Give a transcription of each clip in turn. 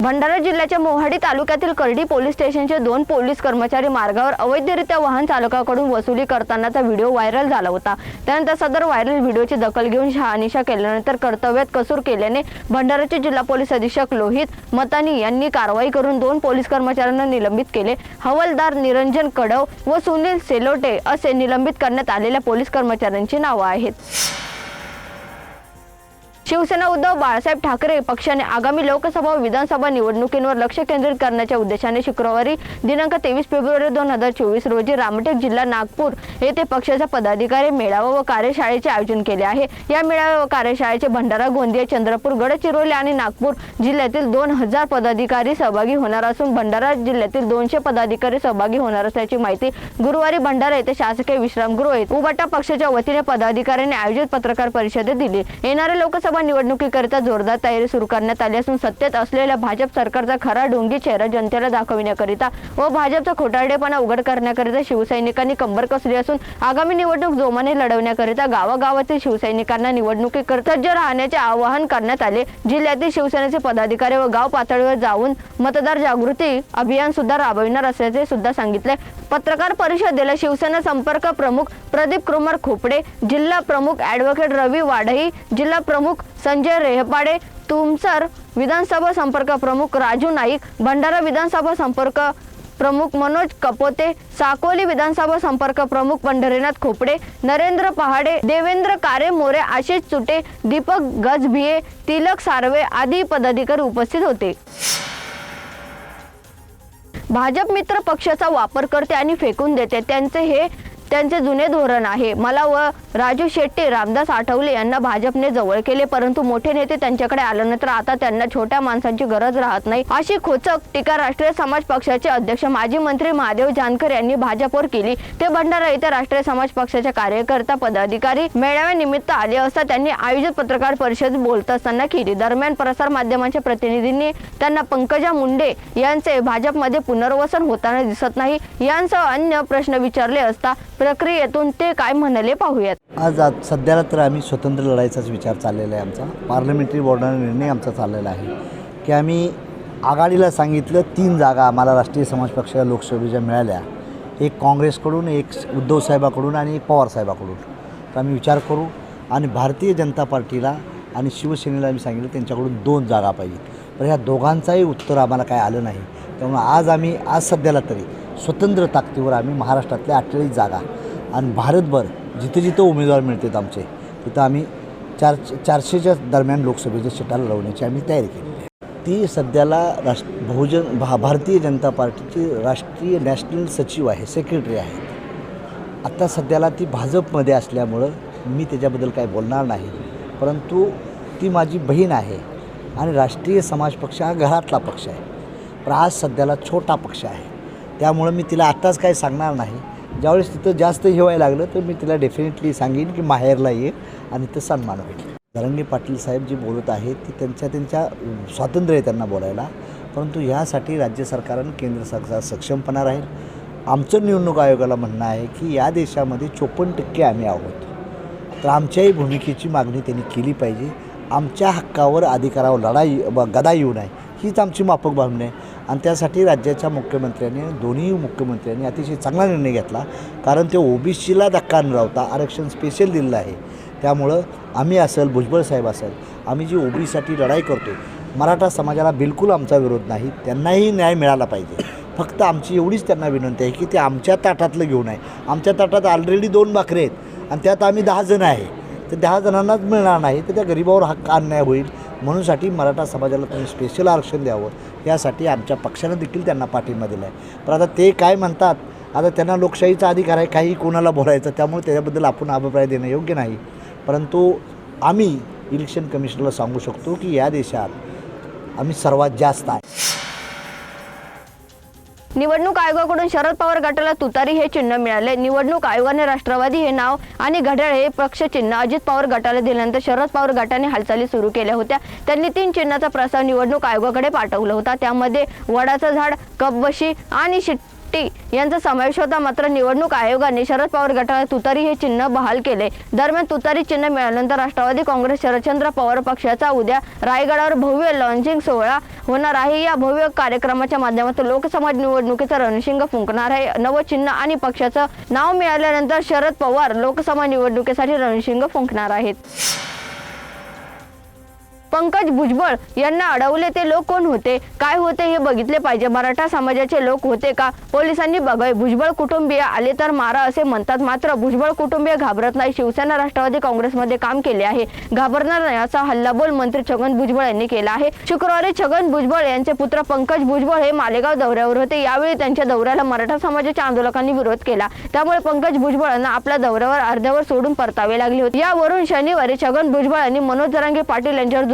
भंडारा जिल्ह्याच्या मोहाडी तालुक्यातील करडी पोलीस स्टेशनचे दोन पोलीस कर्मचारी मार्गावर अवैधरित्या वाहन चालकाकडून वसुली करतानाचा व्हिडिओ व्हायरल झाला होता. त्यानंतर सदर व्हायरल व्हिडिओची दखल घेऊन शहानिशा केल्यानंतर कर्तव्यात कसूर केल्याने भंडाराचे जिल्हा पोलीस अधीक्षक लोहित मतानी यांनी कारवाई करून दोन पोलीस कर्मचाऱ्यांना निलंबित केले. हवालदार निरंजन कडव व सुनील सेलोटे असे निलंबित करण्यात आलेल्या पोलीस कर्मचाऱ्यांची नावं आहेत. शिवसेना उद्धव बाळासाहेब ठाकरे पक्षाने आगामी लोकसभा व विधानसभा निवडणुकींवर लक्ष केंद्रित करण्याच्या उद्देशाने शुक्रवारी दिनांक तेवीस फेब्रुवारी दोन हजार चोवीस रोजी रामटेक जिल्हा नागपूर येथे पक्षाचा पदाधिकारी मेळावा व कार्यशाळेचे आयोजन केले आहे. या मेळावा व कार्यशाळेचे भंडारा गोंदिया चंद्रपूर गडचिरोली आणि नागपूर जिल्ह्यातील दोन हजार पदाधिकारी सहभागी होणार असून भंडारा जिल्ह्यातील दोनशे पदाधिकारी सहभागी होणार असल्याची माहिती गुरुवारी भंडारा येथे शासकीय विश्रामगृह उबाटा पक्षाच्या वतीने पदाधिकाऱ्यांनी आयोजित पत्रकार परिषदेत दिली. येणाऱ्या लोकसभा लोकसभा निवडणुकीकरिता जोरदार तयारी सुरू करण्यात आली असून सत्तेत असलेल्या भाजप सरकारचा खरा डोंगी चेहरा जनतेला दाखविण्याकरिता व भाजपचा खोटारडेपणा उघड करण्याकरिता शिवसैनिकांनी कंबर कसली असून आगामी निवडणूक जोमाने लढवण्याकरिता गावागावातील शिवसैनिकांना निवडणुकीकरिता सज्ज राहण्याचे आवाहन करण्यात आले. जिल्ह्यातील शिवसेनेचे पदाधिकारी व गाव पातळीवर जाऊन मतदार जागृती अभियान सुद्धा राबविणार असल्याचे सुद्धा सांगितले. पत्रकार परिषदेला शिवसेना संपर्क प्रमुख प्रदीप कुमार खोपडे जिल्हा प्रमुख ॲडव्होकेट रवी वाढई जिल्हा प्रमुख संजय रेहपाडे तुमसर विधानसभा संपर्क प्रमुख राजू नाईक भंडारा विधानसभा संपर्क प्रमुख मनोज कपोते साकोली विधानसभा संपर्क प्रमुख पंढरीनाथ खोपडे नरेंद्र पहाडे देवेंद्र कारे मोरे आशिष चुटे दीपक गजभिये तिलक सार्वे आदी पदाधिकारी उपस्थित होते. भाजप मित्र पक्षाचा वापर करते आणि फेकून देते त्यांचे हे त्यांचे जुने धोरण आहे. मला व राजू शेट्टी रामदास आठवले यांना भाजपने जवळ केले परंतु मोठे नेते त्यांच्याकडे आल्यानंतर आता त्यांना छोट्या माणसांची गरज राहत नाही. अशी खोचक टीका राष्ट्रीय समाज पक्षाचे अध्यक्ष माजी मंत्री महादेव जानकर यांनी भाजपवर केली. ते भंडारा येथे राष्ट्रीय समाज पक्षाच्या कार्यकर्ता पदाधिकारी मेळाव्यानिमित्त आले असता त्यांनी आयोजित पत्रकार परिषद बोलत असताना केली. दरम्यान प्रसार माध्यमांच्या प्रतिनिधींनी त्यांना पंकजा मुंडे यांचे भाजपमध्ये पुनर्वसन होताना दिसत नाही. यांसह अन्य प्रश्न विचारले असता प्रक्रियेतून ते काय म्हणाले पाहूयात. आज आज सध्याला तर आम्ही स्वतंत्र लढायचाच विचार चाललेला आहे आमचा. पार्लमेंटरी बोर्डाने निर्णय आमचा चाललेला आहे. की आम्ही आघाडीला सांगितलं तीन जागा आम्हाला राष्ट्रीय समाज पक्षाच्या लोकसभेच्या मिळाल्या एक काँग्रेसकडून एक उद्धव साहेबाकडून आणि एक पवारसाहेबाकडून तर आम्ही विचार करू आणि भारतीय जनता पार्टीला आणि शिवसेनेला आम्ही सांगितलं त्यांच्याकडून दोन जागा पाहिजेत. पण ह्या दोघांचाही उत्तर आम्हाला काय आलं नाही. त्यामुळे आज आम्ही आज सध्याला तरी स्वतंत्र ताकदीवर आम्ही महाराष्ट्रातल्या अठ्ठेचाळीस जागा आणि भारतभर जिथे जिथं उमेदवार मिळतात आमचे तिथं आम्ही चार चारशेच्या दरम्यान लोकसभेच्या सीटा लावण्याची आम्ही तयारी केली आहे. ती सध्याला राष्ट्र बहुजन भा भारतीय जनता पार्टीची राष्ट्रीय नॅशनल सचिव आहे सेक्रेटरी आहेत आत्ता सध्याला ती भाजपमध्ये असल्यामुळं मी त्याच्याबद्दल काही बोलणार नाही परंतु ती माझी बहीण आहे आणि राष्ट्रीय समाज पक्ष हा घरातला पक्ष आहे पण आज सध्याला छोटा पक्ष आहे. त्यामुळं मी तिला आत्ताच काय सांगणार नाही. ज्यावेळेस तिथं जास्त हे व्हायला लागलं तर मी तिला डेफिनेटली सांगेन की माहेरला ये आणि तिथं सन्मान होईल धरंगे पाटील साहेब जे बोलत आहेत ते त्यांच्या त्यांच्या स्वातंत्र्य आहे त्यांना बोलायला. परंतु ह्यासाठी राज्य सरकारनं केंद्र सरकार सक्षमपणा राहील आमचं निवडणूक आयोगाला म्हणणं आहे की या देशामध्ये चोपन्न टक्के आम्ही आहोत. तर आमच्याही भूमिकेची मागणी त्यांनी केली पाहिजे. आमच्या हक्कावर अधिकारावर लढाई ब गदा येऊ नये. हीच आमची माफक भावना आहे. आणि त्यासाठी राज्याच्या मुख्यमंत्र्यांनी दोन्ही मुख्यमंत्र्यांनी अतिशय चांगला निर्णय घेतला. कारण ते ओबीसीला धक्का न लावता आरक्षण स्पेशल दिलेलं आहे. त्यामुळं आम्ही असेल भुजबळ साहेब असेल आम्ही जी ओबीसाठी लढाई करतो मराठा समाजाला बिलकुल आमचा विरोध नाही. त्यांनाही न्याय मिळाला पाहिजे. फक्त आमची एवढीच त्यांना विनंती आहे की ते आमच्या ताटातलं घेऊ नये. आमच्या ताटात ऑलरेडी दोन भाकरे आहेत आणि त्यात आम्ही दहा जण आहे. तर दहा जणांनाच मिळणार नाही तर त्या गरिबावर हक्क अन्याय होईल. म्हणूनसाठी मराठा समाजाला तुम्ही स्पेशल आरक्षण द्यावं. यासाठी आमच्या पक्षानं देखील त्यांना पाठिंबा दिला आहे पण आता ते काय म्हणतात? आता त्यांना लोकशाहीचा अधिकार आहे काही कोणाला बोलायचं? त्यामुळे त्याच्याबद्दल आपण अभिप्राय देणं योग्य नाही. परंतु आम्ही इलेक्शन कमिशनला सांगू शकतो की या देशात आम्ही सर्वात जास्त आहे. निवडणूक आयोगाकडून शरद पवार गटाला तुतारी हे चिन्ह मिळाले. निवडणूक आयोगाने राष्ट्रवादी हे नाव आणि घड्याळ हे पक्ष चिन्ह अजित पवार गटाला दिल्यानंतर शरद पवार गटाने हालचाली सुरू केल्या होत्या. त्यांनी तीन चिन्हाचा प्रस्ताव निवडणूक आयोगाकडे पाठवला होता. त्यामध्ये वडाचं झाड कपबशी आणि शिट्टी यांचा समावेश होता. मात्र निवडणूक आयोगाने शरद पवार गटाला तुतारी हे चिन्ह बहाल केले. दरम्यान तुतारी चिन्ह मिळाल्यानंतर राष्ट्रवादी काँग्रेस शरदचंद्र पवार पक्षाचा उद्या रायगडावर भव्य लॉन्चिंग सोहळा होणार आहे. या भव्य कार्यक्रमाच्या माध्यमातून लोकसभा निवडणुकीचा रणशिंग फुंकणार आहे. नवं चिन्ह आणि पक्षाचं नाव मिळाल्यानंतर शरद पवार लोकसभा निवडणुकीसाठी रणशिंग फुंकणार आहेत. पंकज भुजबळ यांना अडवले ते लोक कोण होते? काय होते हे बघितले पाहिजे. मराठा समाजाचे लोक होते का? पोलिसांनी बघाय भुजबळ कुटुंबीय आले तर मारा असे म्हणतात. मात्र भुजबळ कुटुंबीय घाबरत नाही. शिवसेना राष्ट्रवादी काँग्रेसमध्ये काम केले आहे. घाबरणार नाही असा हल्लाबोल मंत्री छगन भुजबळ यांनी केला आहे. शुक्रवारी छगन भुजबळ यांचे पुत्र पंकज भुजबळ हे मालेगाव दौऱ्यावर होते. यावेळी त्यांच्या दौऱ्याला मराठा समाजाच्या आंदोलकांनी विरोध केला. त्यामुळे पंकज भुजबळांना आपल्या दौऱ्यावर अर्ध्यावर सोडून परतावे लागले होते. यावरून शनिवारी छगन भुजबळ यांनी मनोज जरांगे पाटील यांच्यावर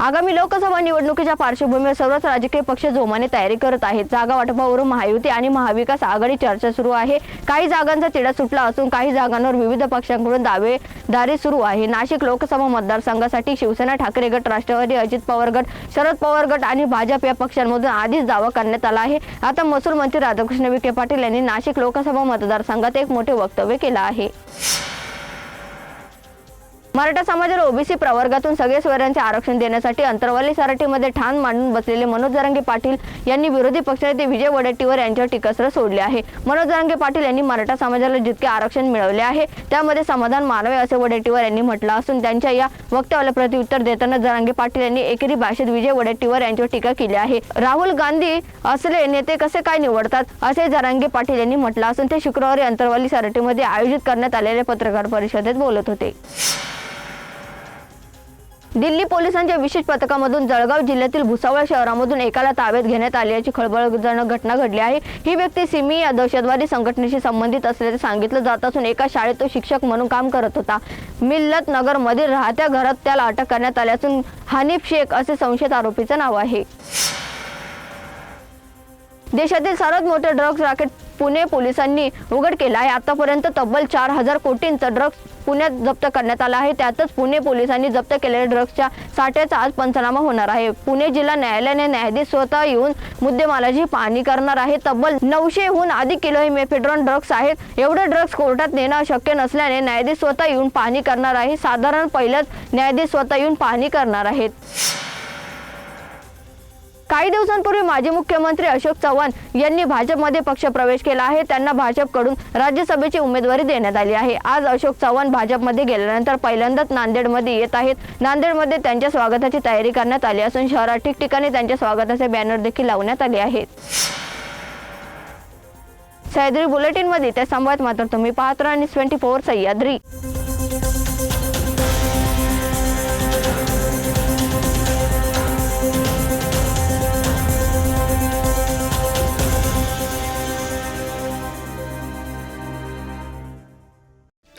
आगामी लोकसभा निवडणुकीच्या पार्श्वभूमीवर सर्वच राजकीय पक्ष जोमाने तयारी करत आहेत. जागा वाटपावरून महायुती आणि महाविकास आघाडी चर्चा सुरू आहे. काही जागांचा तिढा सुटला असून काही जागांवर विविध पक्षांकडून दावेदारी सुरू आहे. नाशिक लोकसभा मतदारसंघासाठी शिवसेना ठाकरे गट राष्ट्रवादी अजित पवार गट शरद पवार गट आणि भाजप या पक्षांमधून आधीच दावा करण्यात आला आहे. आता महसूल मंत्री राधाकृष्ण विखे पाटील यांनी नाशिक लोकसभा मतदारसंघात एक मोठे वक्तव्य केलं आहे. मराठा समाजाला ओबीसी प्रवर्गातून सगळे स्वरांचे आरक्षण देण्यासाठी अंतरवाली सराठीमध्ये ठाण मांडून बसलेले मनोज जरांगे पाटील यांनी विरोधी पक्षनेते विजय वडेट्टीवार यांच्यावर टीकास्त्र सोडले आहे. मनोज जरांगे पाटील यांनी मराठा समाजाला जितके आरक्षण मिळवले आहे त्यामध्ये समाधान मानावे असे वडेट्टीवार यांनी म्हटलं असून त्यांच्या या वक्तव्याला प्रत्युत्तर देताना जरांगे पाटील यांनी एकेरी भाषेत विजय वडेट्टीवार यांच्यावर टीका केली आहे. राहुल गांधी असले नेते कसे काय निवडतात असे जरांगे पाटील यांनी म्हटलं असून ते शुक्रवारी अंतरवाली सराटीमध्ये आयोजित करण्यात आलेल्या पत्रकार परिषदेत बोलत होते. दिल्ली पोलिसांच्या विशेष पथकामधून जळगाव जिल्ह्यातील भुसावळ शहरामधून एकाला ताब्यात घेण्यात आल्याची खळबळजनक घटना घडली आहे. ही व्यक्ती सिमी या दहशतवादी संघटनेशी संबंधित असल्याचे सांगितलं जात असून एका शाळेत तो शिक्षक म्हणून काम करत होता. मिल्लत नगर मधील राहत्या घरात त्याला अटक करण्यात आली असून हनीफ शेख असे संशयित आरोपीचं नाव आहे. देशातील सर्वात मोठे ड्रग्ज रॅकेट पुणे पोलिसांनी उघड केला आहे. आतापर्यंत तब्बल चार हजार कोटींचा ड्रग्ज पुण्यात जप्त करण्यात आला आहे. त्यातच पुणे पोलिसांनी जप्त केलेल्या ड्रग्जच्या साठ्याचा आज पंचनामा होणार आहे. पुणे जिल्हा न्यायालयाने न्यायाधीश स्वतः येऊन मुद्देमालाची पाहणी करणार आहे. तब्बल नऊशेहून अधिक किलो हे मेफेड्रॉन ड्रग्ज आहेत. एवढे ड्रग्ज कोर्टात नेणं शक्य नसल्याने न्यायाधीश स्वतः येऊन पाहणी करणार आहे. साधारण पहिल्याच न्यायाधीश स्वतः येऊन पाहणी करणार आहेत. काही दिवसांपूर्वी माजी मुख्यमंत्री अशोक चव्हाण यांनी भाजपमध्ये पक्षप्रवेश केला आहे. त्यांना भाजपकडून राज्यसभेची उमेदवारी देण्यात आली आहे. आज अशोक चव्हाण भाजपमध्ये गेल्यानंतर पहिल्यांदाच नांदेडमध्ये येत आहेत. नांदेडमध्ये त्यांच्या स्वागताची तयारी करण्यात आली असून शहरात ठिकठिकाणी त्यांच्या स्वागताचे बॅनर देखील लावण्यात आले आहेत. सह्याद्री बुलेटिनमध्ये त्या संवाद मात्र तुम्ही पाहत राहा. आणि ट्वेंटी फोर सह्याद्री.